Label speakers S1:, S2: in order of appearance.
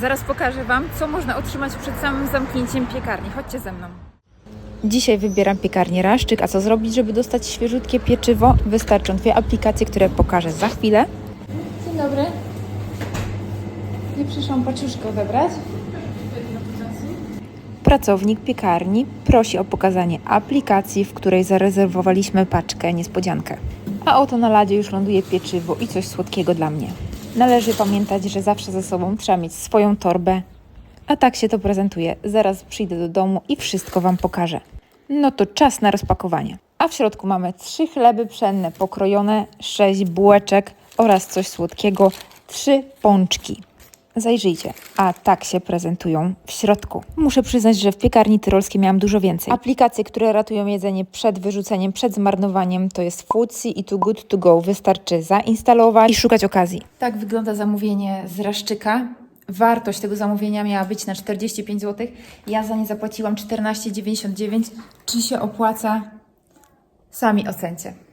S1: Zaraz pokażę Wam, co można otrzymać przed samym zamknięciem piekarni. Chodźcie ze mną. Dzisiaj wybieram piekarnię Raszczyk, a co zrobić, żeby dostać świeżutkie pieczywo? Wystarczą dwie aplikacje, które pokażę za chwilę. Dzień dobry. Nie przyszłam paczuszkę odebrać. Pracownik piekarni prosi o pokazanie aplikacji, w której zarezerwowaliśmy paczkę niespodziankę. A oto na ladzie już ląduje pieczywo i coś słodkiego dla mnie. Należy pamiętać, że zawsze ze sobą trzeba mieć swoją torbę. A tak się to prezentuje. Zaraz przyjdę do domu i wszystko Wam pokażę. No to czas na rozpakowanie. A w środku mamy trzy chleby pszenne pokrojone, sześć bułeczek oraz coś słodkiego, trzy pączki. Zajrzyjcie, a tak się prezentują w środku. Muszę przyznać, że w piekarni tyrolskiej miałam dużo więcej. Aplikacje, które ratują jedzenie przed wyrzuceniem, przed zmarnowaniem, to jest Foodsie i Too Good To Go. Wystarczy zainstalować i szukać okazji. Tak wygląda zamówienie z Raszczyka. Wartość tego zamówienia miała być na 45 zł. Ja za nie zapłaciłam 14,99. Czy się opłaca? Sami ocencie.